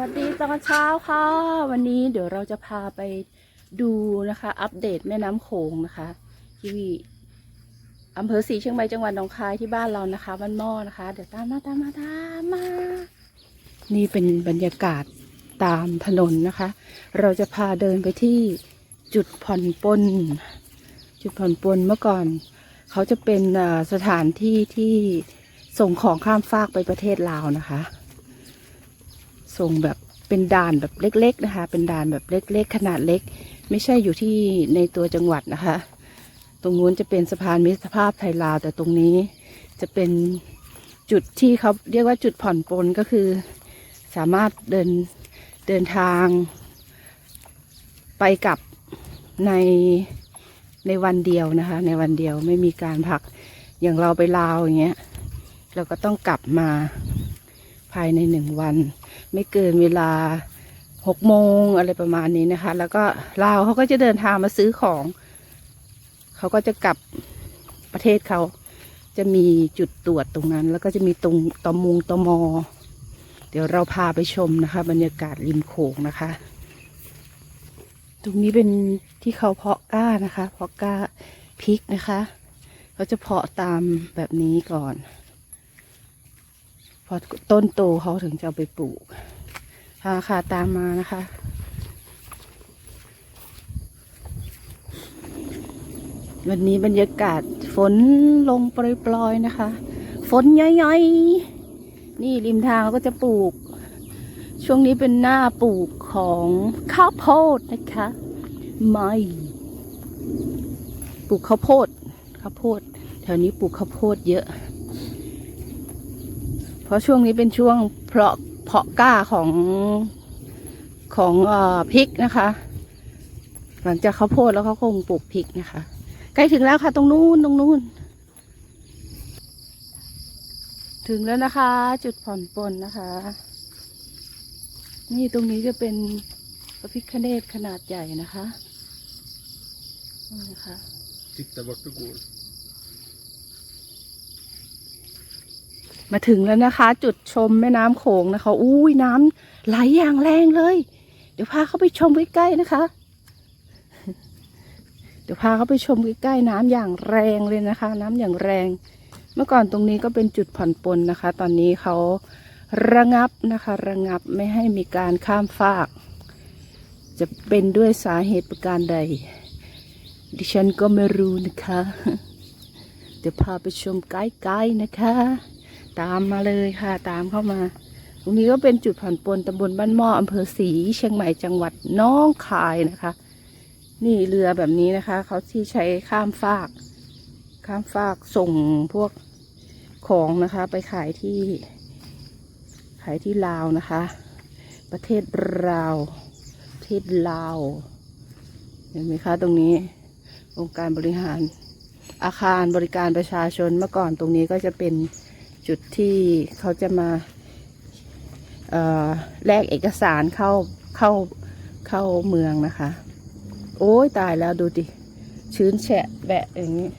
วัสดีตอนเช้าค่ะ วันนี้เดี๋ยวเราจะพาไปดูนะคะ อัปเดตแม่น้ำโขงนะคะที่อำเภอศรีเชียงใหม่จังหวัดหนองคายที่บ้านเรานะคะบ้านหม้อนะคะ เดี๋ยวตามมาตามมาตามมา นี่เป็นบรรยากาศตามถนนนะคะ เราจะพาเดินไปที่จุดผ่อนปลนจุดผ่อนปลนเมื่อก่อน เขาจะเป็นสถานที่ที่ส่งของข้ามฟากไปประเทศลาวนะคะ ส่งแบบเป็นด่านแบบเล็ก ๆนะคะ เป็นด่านแบบเล็ก ๆ ขนาดเล็ก ไม่ใช่อยู่ที่ในตัวจังหวัดนะคะ ตรงนู้นจะเป็นสะพานมิตรภาพไทยลาว แต่ตรงนี้จะเป็นจุดที่เขาเรียกว่าจุดผ่อนปลนก็คือ สามารถเดินเดินทาง ไปกลับในในวันเดียวนะคะ ในวันเดียวไม่มีการพักอย่างเราไปลาวอย่างเงี้ยเราก็ต้องกลับมาภายในหนึ่งวัน ไม่เกินเวลาหกโมงอะไรประมาณนี้นะคะ แล้วก็ลาวเขาก็จะเดินทางมาซื้อของ เขาก็จะกลับประเทศเขาจะมีจุดตรวจตรงนั้น แล้วก็จะมีตรงตมงตมอ เดี๋ยวเราพาไปชมนะคะ บรรยากาศริมโขงนะคะ ตรงนี้เป็นที่เขาเพาะก้านะคะ เพาะก้าพริกนะคะเขาจะเพาะตามแบบนี้ก่อน พอต้นโตเขาถึงจะเอาไปปลูกค่ะค่ะตามมานะคะ วันนี้บรรยากาศฝนลงปล่อยๆนะคะ ฝนย่อยๆ นี่ริมทางก็จะปลูก ช่วงนี้เป็นหน้าปลูกของข้าวโพดนะคะไม่ปลูกข้าวโพดข้าวโพดแถวนี้ปลูกข้าวโพดเยอะ ราะช่วงนี้เป็นช่วงเพาะเพาะก้าของของอพริกนะคะ หลังจากข้าโพดแล้วเขาคงปลูกพริกนะคะ ใกล้ถึงแล้วค่ะ ตรงนู้นตรงนู้น ถึงแล้วนะคะ จุดผ่อนปลนนะคะ นี่ตรงนี้จะเป็นพระพิฆเนศขนาดใหญ่นะคะนี่นะคะ Titta vart du går. มาถึงแล้วนะคะ จุดชมแม่น้ำโขงนะคะ อุ้ยน้ำไหลอย่างแรงเลย เดี๋ยวพาเขาไปชมใกล้ๆนะคะ เดี๋ยวพาเขาไปชมใกล้ๆน้ำอย่างแรงเลยนะคะ น้ำอย่างแรง เมื่อก่อนตรงนี้ก็เป็นจุดผ่อนปลนนะคะ ตอนนี้เขาระงับนะคะ ระงับไม่ให้มีการข้ามฟาก จะเป็นด้วยสาเหตุประการใด ดิฉันก็ไม่รู้นะคะ เดี๋ยวพาไปชมใกล้ๆนะคะ ตามมาเลยค่ะ ตามเข้ามา ตรงนี้ก็เป็นจุดผ่อนปลนตำบลบ้านหม้ออำเภอศรีเชียงใหม่จังหวัดน้องคายนะคะ นี่เรือแบบนี้นะคะ เขาที่ใช้ข้ามฟาก ข้ามฟากส่งพวกของนะคะ ไปขายที่ ขายที่ลาวนะคะ ประเทศลาวประเทศลาวเห็นไหมคะตรงนี้องค์การบริหารอาคารบริการประชาชนเมื่อก่อนตรงนี้ก็จะเป็น จุดที่เขาจะมาแลกเอกสารเข้าเข้าเข้าเมืองนะคะ โอ้ยตายแล้วดูดิ ชื้นแฉะแบะอย่างนี้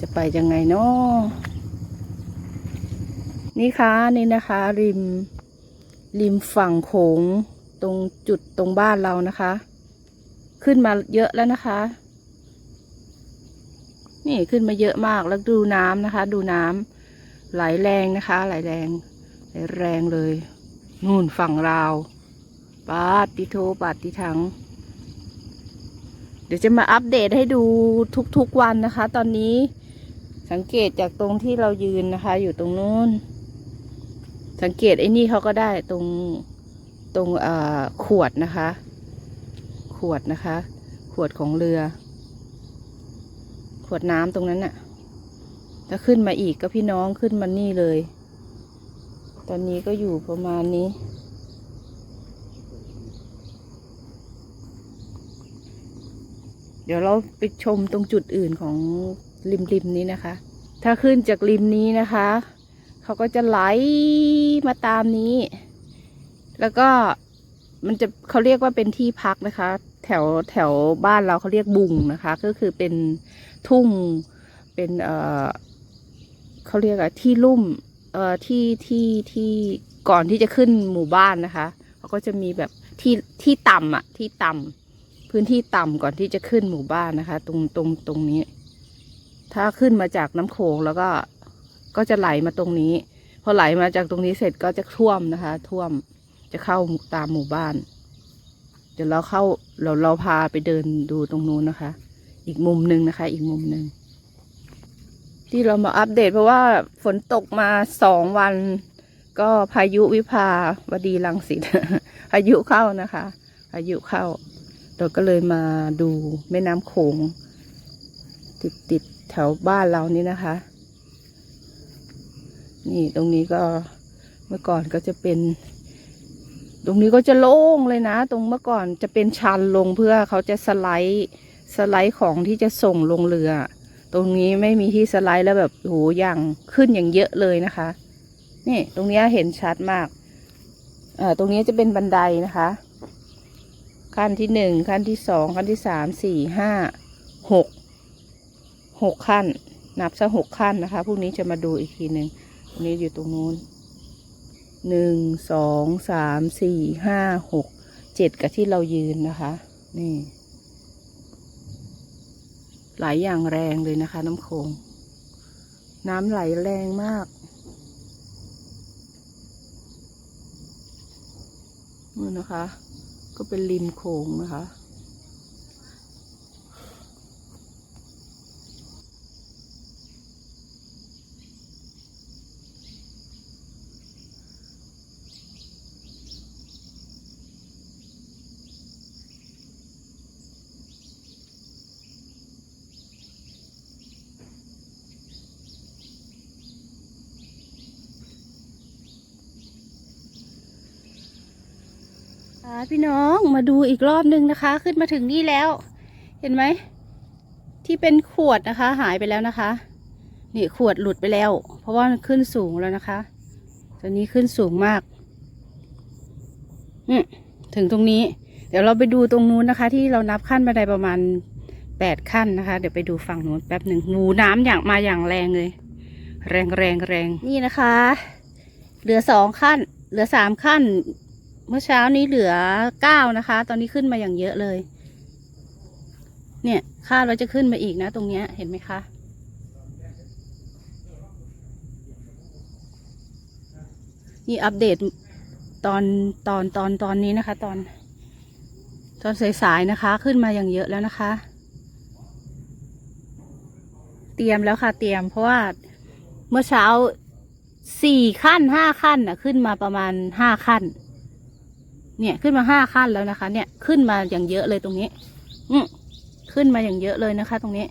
จะไปยังไงเนาะนี่คะนี่นะคะ ริมริมฝั่งโขงตรงจุดตรงบ้านเรานะคะ ขึ้นมาเยอะแล้วนะคะ นี่ขึ้นมาเยอะมากแล้วดูน้ำนะคะ ดูน้ำ ไหลแรงนะคะ ไหลแรงไหลแรงเลย นู่นฝั่งราวปาดติโทปาดติถัง เดี๋ยวจะมาอัปเดตให้ดูทุกๆวันนะคะ ตอนนี้สังเกตจากตรงที่เรายืนนะคะ อยู่ตรงนู้น สังเกตไอ้นี่เขาก็ได้ตรงตรงขวดนะคะ ขวดนะคะ ขวดของเรือ ขวดน้ำตรงนั้นน่ะ ถ้าขึ้นมาอีกก็พี่น้องขึ้นมานี่เลย ตอนนี้ก็อยู่ประมาณนี้ เดี๋ยวเราไปชมตรงจุดอื่นของริมริมนี้นะคะ ถ้าขึ้นจากริมนี้นะคะ เขาก็จะไหลมาตามนี้ แล้วก็มันจะเขาเรียกว่าเป็นที่พักนะคะ แถวแถวบ้านเราเขาเรียกบุงนะคะ ก็คือเป็นทุ่งเป็นเอ่อ เขาเรียกอะที่ลุ่มเอ่อที่ที่ที่ก่อนที่จะขึ้นหมู่บ้านนะคะเขาก็จะมีแบบที่ที่ต่ำอะที่ต่ำพื้นที่ต่ำก่อนที่จะขึ้นหมู่บ้านนะคะ ตรงตรงตรงนี้ ถ้าขึ้นมาจากน้ำโขงแล้วก็ก็จะไหลมาตรงนี้ พอไหลมาจากตรงนี้เสร็จก็จะท่วมนะคะ ท่วมจะเข้าตามหมู่บ้าน เดี๋ยวเราเข้าเราเราพาไปเดินดูตรงนู้นนะคะ อีกมุมหนึ่งนะคะ อีกมุมหนึ่ง ที่เรามาอัปเดตเพราะว่าฝนตกมาสองวัน ก็พายุวิภาวดีรังสิตพายุเข้านะคะพายุเข้า เราก็เลยมาดูแม่น้ำโขง ติดติดแถวบ้านเรานี่นะคะ นี่ตรงนี้ก็เมื่อก่อนก็จะเป็น ตรงนี้ก็จะโล่งเลยนะ ตรงเมื่อก่อนจะเป็นชันลงเพื่อเขาจะสไลด์สไลด์ของที่จะส่งลงเรือ ตรงนี้ไม่มีที่สไลด์แล้วแบบโหอย่างขึ้นอย่างเยอะเลยนะคะ นี่ตรงเนี้ยเห็นชัดมากเอ่าตรงนี้จะเป็นบันไดนะคะ ขั้นที่หนึ่งขั้นที่สองขั้นที่สามสี่ห้าหกหกขั้น นับซะหกขั้นนะคะพรุ่งนี้จะมาดูอีกทีหนึ่งตรงนี้อยู่ตรงนู้นหนึ่งสองสามสี่ห้าหกเจ็ดกับที่เรายืนนะคะ นี่ ไหลอย่างแรงเลยนะคะ น้ำโขง น้ำไหลแรงมากนี่นะคะ ก็เป็นริมโขงนะคะ พี่น้องมาดูอีกรอบนึงนะคะ ขึ้นมาถึงนี่แล้ว เห็นไหม ที่เป็นขวดนะคะ หายไปแล้วนะคะ นี่ขวดหลุดไปแล้ว เพราะว่ามันขึ้นสูงแล้วนะคะตอนนี้ขึ้นสูงมากอืถึงตรงนี้ เดี๋ยวเราไปดูตรงนู้นนะคะ ที่เรานับขั้นบันไดประมาณแปดขั้นนะคะ เดี๋ยวไปดูฝั่งนู้นแป๊บหนึ่งหูน้ำอย่างมาอย่างแรงเลย แรงแรงแรงนี่นะคะ เหลือสองขั้น เหลือสามขั้น เมื่อเช้านี้เหลือเก้านะคะ ตอนนี้ขึ้นมาอย่างเยอะเลย เนี่ยคาดว่าจะขึ้นมาอีกนะ ตรงเนี้ยเห็นไหมคะนี่อัปเดตตอนตอนตอนตอนนี้นะคะ ตอน ตอนสายๆนะคะ ขึ้นมาอย่างเยอะแล้วนะคะ เตรียมแล้วค่ะ เตรียม เพราะว่าเมื่อเช้าสี่ขั้นห้าขั้นน่ะขึ้นมาประมาณห้าขั้น เนี่ยขึ้นมาห้าขั้นแล้วนะคะ เนี่ยขึ้นมาอย่างเยอะเลยตรงนี้ อืขึ้นมาอย่างเยอะเลยนะคะ ตรงนี้